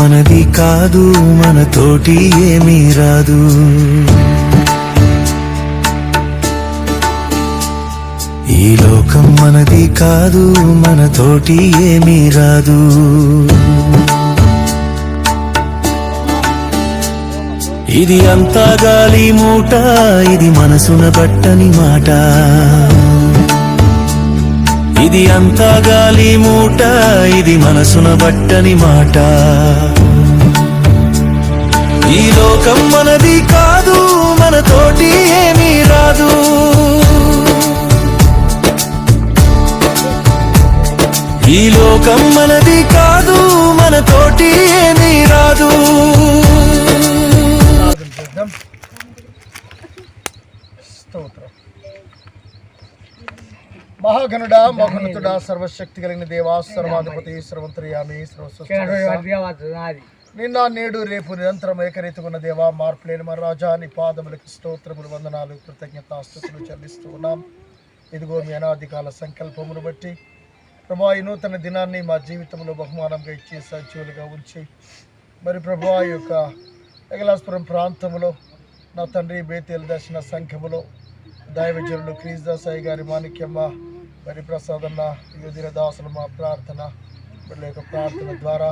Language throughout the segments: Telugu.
మనది కాదు మనతోటి ఏమీ రాదు. ఈ లోకం మనది కాదు మనతోటి ఏమీ రాదు. ఇది అంతా గాలి మూట ఇది మనసున బట్టని మాట. ఇది అంతా గాలి మూట ఇది మనసున బట్టని మాట. ఈ లోకం మనది కాదు మనతోటి ఏమీ రాదు. ఈ లోకం మనది కాదు మనతోటి ఏమీ రాదు. స్తోత్రం. మహాగణుడా మహోన్నతుడా సర్వశక్తి కలిగిన దేవా సర్వాధిపతి సర్వంతర్యామి నిన్న నేడు రేపు నిరంతరం ఏకరీతికున్న దేవా మార్పులేని మన రాజా నీ పాదములకు స్తోత్రములు వందనాలు కృతజ్ఞతాస్తుతులు చెల్లిస్తూ ఉన్నాం. ఇదిగో మీ అనాది కాల సంకల్పమును బట్టి ప్రభా ఈ నూతన దినాన్ని మా జీవితంలో బహుమానంగా ఇచ్చి సజీవులుగా ఉంచి మరి ప్రభా యొక్క ఎగలాస్పురం ప్రాంతంలో నా తండ్రి బేతేలు దర్శన సంఘములో దైవజనుడు క్రీస్దాసాయి గారి మాణిక్యమ్మ మరి ప్రసాదన్న యుధిర దాసులు మా ప్రార్థన వీళ్ళ యొక్క ప్రార్థన ద్వారా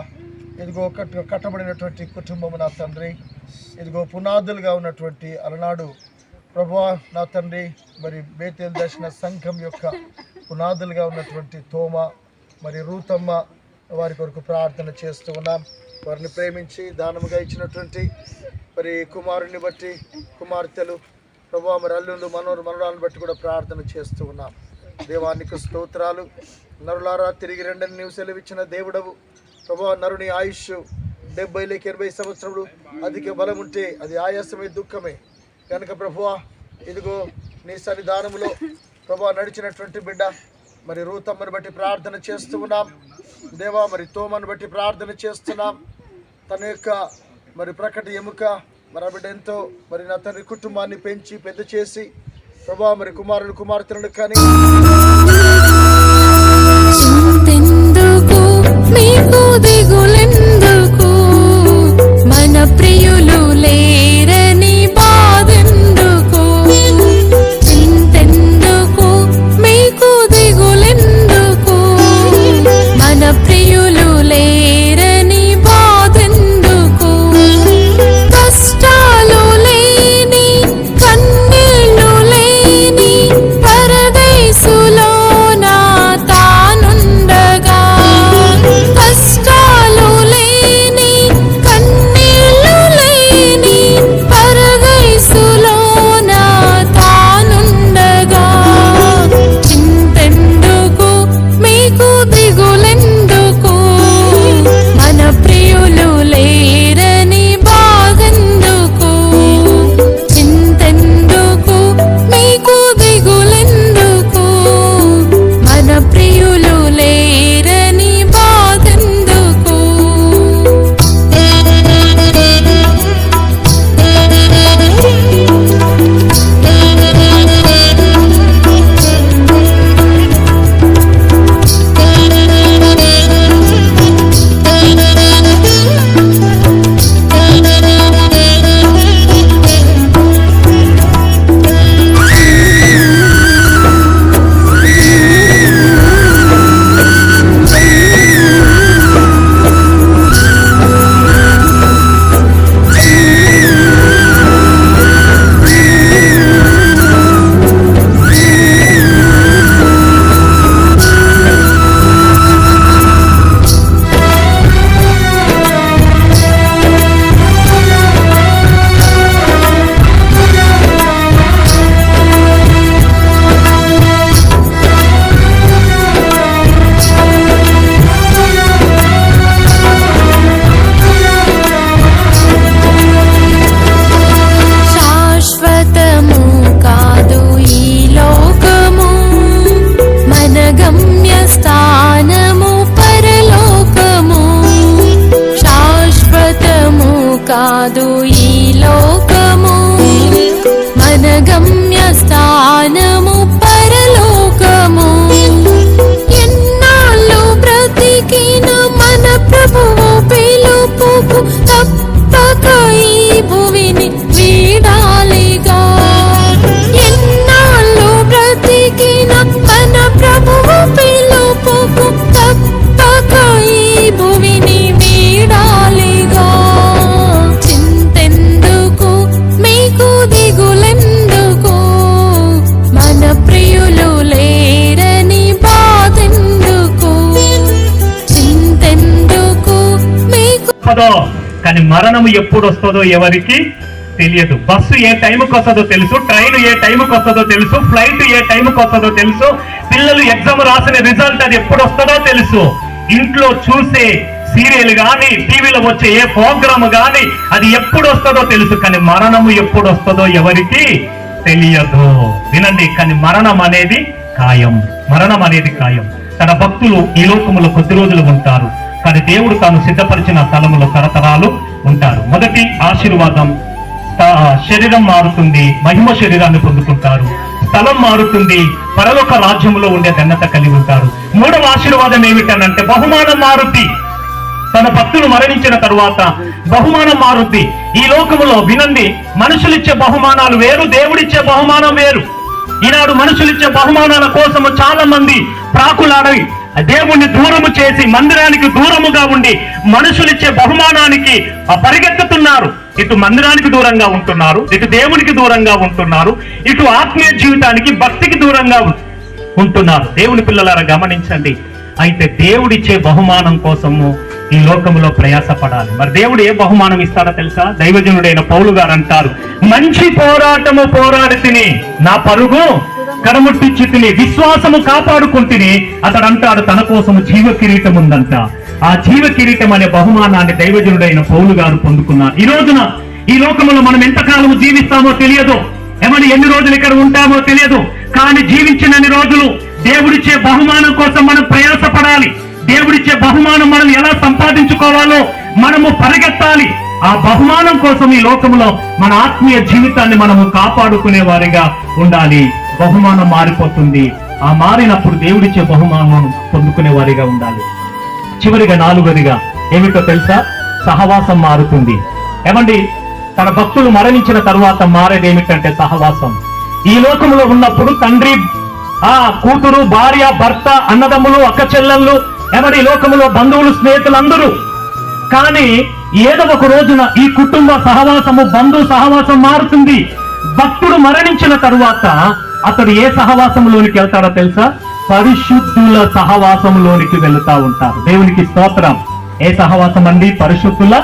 ఇదిగో కట్టబడినటువంటి కుటుంబం నా తండ్రి ఇదిగో పునాదులుగా ఉన్నటువంటి అలనాడు ప్రభా నా తండ్రి మరి బేతేలు దర్శన సంఘం యొక్క పునాదులుగా ఉన్నటువంటి తోమ మరి రూతమ్మ వారి కొరకు ప్రార్థన చేస్తూ ఉన్నాం. వారిని ప్రేమించి దానముగా ఇచ్చినటువంటి మరి కుమారుని బట్టి కుమార్తెలు ప్రభు మరి అల్లుళ్ళు మనోరు మనరాలను బట్టి కూడా ప్రార్థన చేస్తూ ఉన్నాం. దేవానికి స్తోత్రాలు. నరులారా తిరిగి రెండని నీవు సెలవిచ్చిన దేవుడవు. ప్రభు నరుని ఆయుష్ డెబ్బై లేక ఎనభై సంవత్సరములు అధిక బలం ఉంటే అది ఆయాసమే దుఃఖమే. కనుక ప్రభువా ఇదిగో నీ సన్నిధానములో ప్రభా నడిచినటువంటి బిడ్డ మరి రూతమ్మని బట్టి ప్రార్థన చేస్తూ ఉన్నాం. దేవా మరి తోమను బట్టి ప్రార్థన చేస్తున్నాం. తన యొక్క మరి ప్రకటి ఎముక మరి ఆ బిడ్డ ఎంతో మరి నా తండ్రి కుటుంబాన్ని పెంచి పెద్ద చేసి ప్రభా మరి కుమారుడు కుమార్తెలను కానీ మీకు దిగులెందుకు మన ప్రియులు కాదు ఈ లోకము. మన గమ్య స్థానం కానీ మరణము ఎప్పుడు వస్తుందో ఎవరికి తెలియదు. బస్సు ఏ టైంకి వస్తుందో తెలుసు ట్రైన్ ఏ టైంకి వస్తుందో తెలుసు ఫ్లైట్ ఏ టైంకి వస్తుందో తెలుసు పిల్లలు ఎగ్జామ్ రాసిన రిజల్ట్ అది ఎప్పుడు వస్తుందో తెలుసు. ఇంట్లో చూసే సీరియల్ కానీ టీవీలో వచ్చే ఏ ప్రోగ్రామ్ కానీ అది ఎప్పుడు వస్తుందో తెలుసు కానీ మరణము ఎప్పుడు వస్తుందో ఎవరికి తెలియదు. వినండి కానీ మరణం అనేది ఖాయం. మరణం అనేది ఖాయం. తన భక్తులు ఈ లోకములో కొద్ది రోజులు ఉంటారు. కానీ దేవుడు తాను సిద్ధపరిచిన స్థలములో తరతరాలు ఉంటారు. మొదటి ఆశీర్వాదం శరీరం మారుతుంది మహిమ శరీరాన్ని పొందుకుంటారు. స్థలం మారుతుంది పరలోక రాజ్యంలో ఉండే ఘనత కలిగి ఉంటారు. మూడవ ఆశీర్వాదం ఏమిటనంటే బహుమానం మారుతి. తన భక్తులు మరణించిన తరువాత బహుమానం మారుద్ది ఈ లోకములో వినండి మనుషులిచ్చే బహుమానాలు వేరు దేవుడిచ్చే బహుమానం వేరు. ఈనాడు మనుషులిచ్చే బహుమానాల కోసము చాలా మంది ప్రాకులాడవి దేవుణ్ణి దూరము చేసి మందిరానికి దూరముగా ఉండి మనుషులిచ్చే బహుమానానికి పరిగెత్తుతున్నారు. ఇటు మందిరానికి దూరంగా ఉంటున్నారు ఇటు దేవునికి దూరంగా ఉంటున్నారు ఇటు ఆత్మీయ జీవితానికి భక్తికి దూరంగా ఉంటున్నారు. దేవుని పిల్లలారా గమనించండి. అయితే దేవుడిచ్చే బహుమానం కోసము ఈ లోకములో ప్రయాసపడాలి. మరి దేవుడు ఏ బహుమానం ఇస్తాడో తెలుసా? దైవజనుడైన పౌలు గారు అంటారు మంచి పోరాటము పోరాడి తిని నా పరుగు కడముట్టించి తిని విశ్వాసము కాపాడుకుంటుని అతడు అంటాడు తన కోసము జీవ కిరీటం ఉందంట ఆ జీవ కిరీటం అనే బహుమానాన్ని దైవజనుడైన పౌలు గారు పొందుకున్నారు. ఈ రోజున ఈ లోకములో మనం ఎంతకాలం జీవిస్తామో తెలియదు. ఏమని ఎన్ని రోజులు ఇక్కడ ఉంటామో తెలియదు. కానీ జీవించినన్ని రోజులు దేవుడిచ్చే బహుమానం కోసం మనం ప్రయాసపడాలి. దేవుడిచ్చే బహుమానం మనం ఎలా సంపాదించుకోవాలో మనము పరిగెత్తాలి. ఆ బహుమానం కోసం ఈ లోకంలో మన ఆత్మీయ జీవితాన్ని మనము కాపాడుకునే వారిగా ఉండాలి. బహుమానం మారిపోతుంది. ఆ మారినప్పుడు దేవుడిచ్చే బహుమానం పొందుకునే వారిగా ఉండాలి. చివరిగా నాలుగదిగా ఏమిటో తెలుసా? సహవాసం మారుతుంది. ఏమండి తన భక్తులు మరణించిన తరువాత మారేది ఏమిటంటే సహవాసం. ఈ లోకంలో ఉన్నప్పుడు తండ్రి ఆ కూతురు భార్య భర్త అన్నదమ్ములు అక్క చెల్లెళ్ళు ఎవరి లోకంలో లోకములో బంధువులు స్నేహితులందరూ. కానీ ఏదో ఒక రోజున ఈ కుటుంబ సహవాసము బంధు సహవాసం మారుతుంది. భక్తుడు మరణించిన తరువాత అతడు ఏ సహవాసంలోనికి వెళ్తాడో తెలుసా? పరిశుద్ధుల సహవాసంలోనికి వెళుతా ఉంటారు దేవునికి స్తోత్రం. ఏ సహవాసం అండి? పరిశుద్ధుల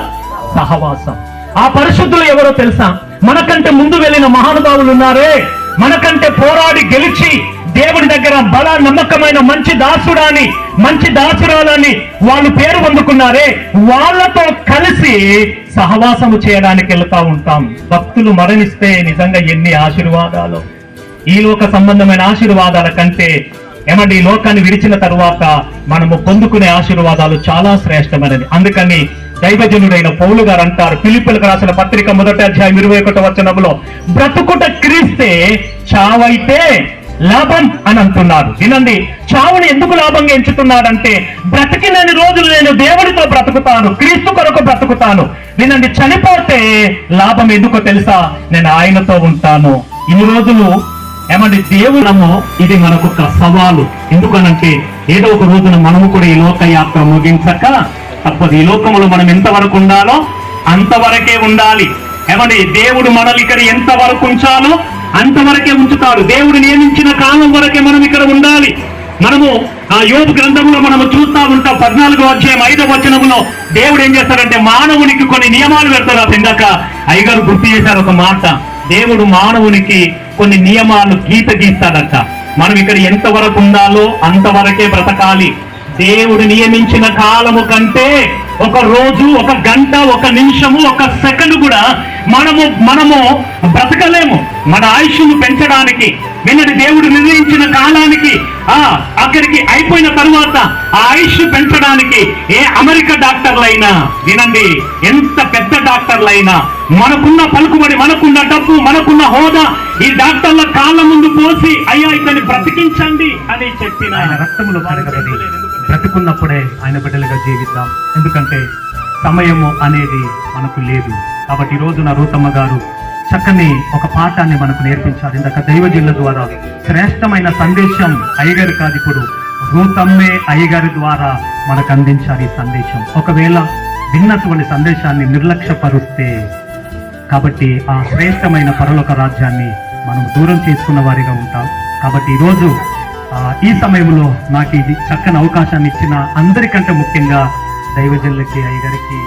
సహవాసం. ఆ పరిశుద్ధులు ఎవరో తెలుసా? మనకంటే ముందు వెళ్ళిన మహానుభావులు ఉన్నారే. మనకంటే పోరాడి గెలిచి దేవుడి దగ్గర బల నమ్మకమైన మంచి దాసుడాని మంచి దాసురాలని వాళ్ళు పేరు పొందుకున్నారే. వాళ్ళతో కలిసి సహవాసము చేయడానికి వెళ్తా ఉంటాం. భక్తులు మరణిస్తే నిజంగా ఎన్ని ఆశీర్వాదాలు. ఈ లోక సంబంధమైన ఆశీర్వాదాల కంటే ఏమండి ఈ లోకాన్ని విడిచిన తరువాత మనము పొందుకునే ఆశీర్వాదాలు చాలా శ్రేష్టమైనది అందుకని దైవజనుడైన పౌలు గారు అంటారు పిలుపులకు రాసిన పత్రిక మొదటి అధ్యాయం ఇరవై ఒకటి వచనంలో బ్రతుకుట క్రీస్తే చావైతే లాభం అని అంటున్నారు. వినండి చావుని ఎందుకు లాభంగా ఎంచుతున్నాడంటే బ్రతికినని రోజులు నేను దేవుడితో బ్రతుకుతాను క్రీస్తు కొరకు బ్రతుకుతాను. వినండి చనిపోతే లాభం ఎందుకో తెలుసా? నేను ఆయనతో ఉంటాను. ఇన్ని రోజులు ఏమంటే దేవుడము ఇది మనకు ఒక సవాలు. ఎందుకనంటే ఏదో ఒక రోజున మనము కూడా ఈ లోక యాత్ర ముగించక తప్పదు. ఈ లోకములో మనం ఎంతవరకు ఉండాలో అంతవరకే ఉండాలి. ఏమండి దేవుడు మనల్ని ఇక్కడ ఎంత వరకు ఉంచాలో అంతవరకే ఉంచుతాడు. దేవుడు నియమించిన కాలం వరకే మనం ఇక్కడ ఉండాలి. మనము ఆ యోపు గ్రంథంలో మనము చూస్తా ఉంటాం పద్నాలుగో అధ్యాయం ఐదవ వచనంలో దేవుడు ఏం చేస్తాడంటే మానవునికి కొన్ని నియమాలు పెడతాడు ఇందాక అయ్యగారు గుర్తు చేశారు ఒక మాట. దేవుడు మానవునికి కొన్ని నియమాలు గీత గీస్తాడట. మనం ఇక్కడ ఎంతవరకు ఉండాలో అంతవరకే బ్రతకాలి. దేవుడు నియమించిన కాలము కంటే ఒక రోజు ఒక గంట ఒక నిమిషము ఒక సెకండ్ కూడా మనము మనము బ్రతకలేము. మన ఆయుష్ను పెంచడానికి విన్నది దేవుడు నిర్ణయించిన కాలానికి అక్కడికి అయిపోయిన తరువాత ఆ ఆయుష్ పెంచడానికి ఏ అమెరికా డాక్టర్లైనా వినండి ఎంత పెద్ద డాక్టర్లైనా మనకున్న పలుకుబడి మనకున్న డబ్బు మనకున్న హోదా ఈ డాక్టర్ల కాళ్ళ ముందు పోసి అయ్యా ఇతన్ని బ్రతికించండి అని చెప్పిన ఆయన రక్తములు బ్రతుకున్నప్పుడే ఆయన బిడ్డలుగా జీవిద్దాం. ఎందుకంటే సమయము అనేది మనకు లేదు. కాబట్టి ఈ రోజున రూతమ్మ గారు చక్కని ఒక పాఠాన్ని మనకు నేర్పించారు. ఇందాక దైవజీల ద్వారా శ్రేష్టమైన సందేశం అయ్యగారు కాదు ఇప్పుడు రూతమ్మే అయ్యగారి ద్వారా మనకు అందించారు ఈ సందేశం. ఒకవేళ విన్నటువంటి సందేశాన్ని నిర్లక్ష్యపరుస్తే కాబట్టి ఆ శ్రేష్టమైన పరలోక రాజ్యాన్ని మనం దూరం చేసుకున్న వారిగా ఉంటాం. కాబట్టి ఈరోజు ఆ, ఈ సమయంలో నాకు ఇది చక్కని అవకాశాన్ని ఇచ్చిన అందరికంటే ముఖ్యంగా దైవజనులకి అయ్యగారికి